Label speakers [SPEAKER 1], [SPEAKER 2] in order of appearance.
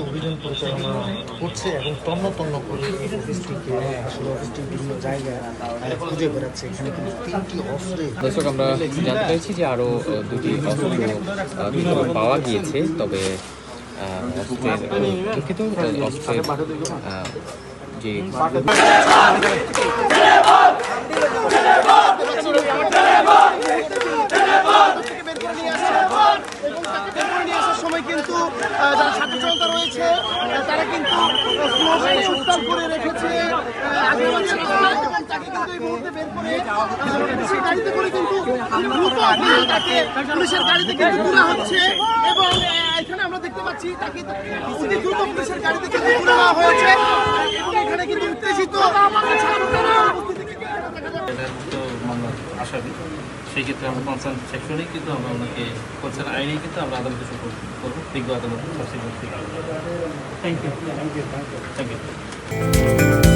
[SPEAKER 1] অভিযান পরিচালনা করছে এবং তন্ন তন্ন করে অফিসটিকে আসলে অফিসটির বিভিন্ন জায়গায় খুঁজে বেড়াচ্ছে এখানে কিন্তু তিনটি অস্ত্রে
[SPEAKER 2] দর্শক, আমরা জানতে পেরেছি যে আরও দুটি অস্ত্র পাওয়া গিয়েছে, তবে অস্ত্রের অস্ত্রের যে
[SPEAKER 3] আসার সময় কিন্তু যারা রয়েছে তারা কিন্তু উত্তাল করে রেখেছে এবং তাকে আহ, গাড়িতে করে কিন্তু তাকে পুলিশের গাড়িতে তোলা হচ্ছে এবং এখানে আমরা দেখতে পাচ্ছি তাকে অতি দ্রুত পুলিশের গাড়িতে কিন্তু তুলে হয়েছে। এবং এখানে কিন্তু উত্তেজিত।
[SPEAKER 4] আসামি সেই ক্ষেত্রে আমরা কনসার্ন সেকশনেই কিন্তু আমরা ওনাকে কনসার্ন আইনেই কিন্তু আমরা আদালতে সুপোর্ট করব বিজ্ঞ আদালতে subsidy thank you thank you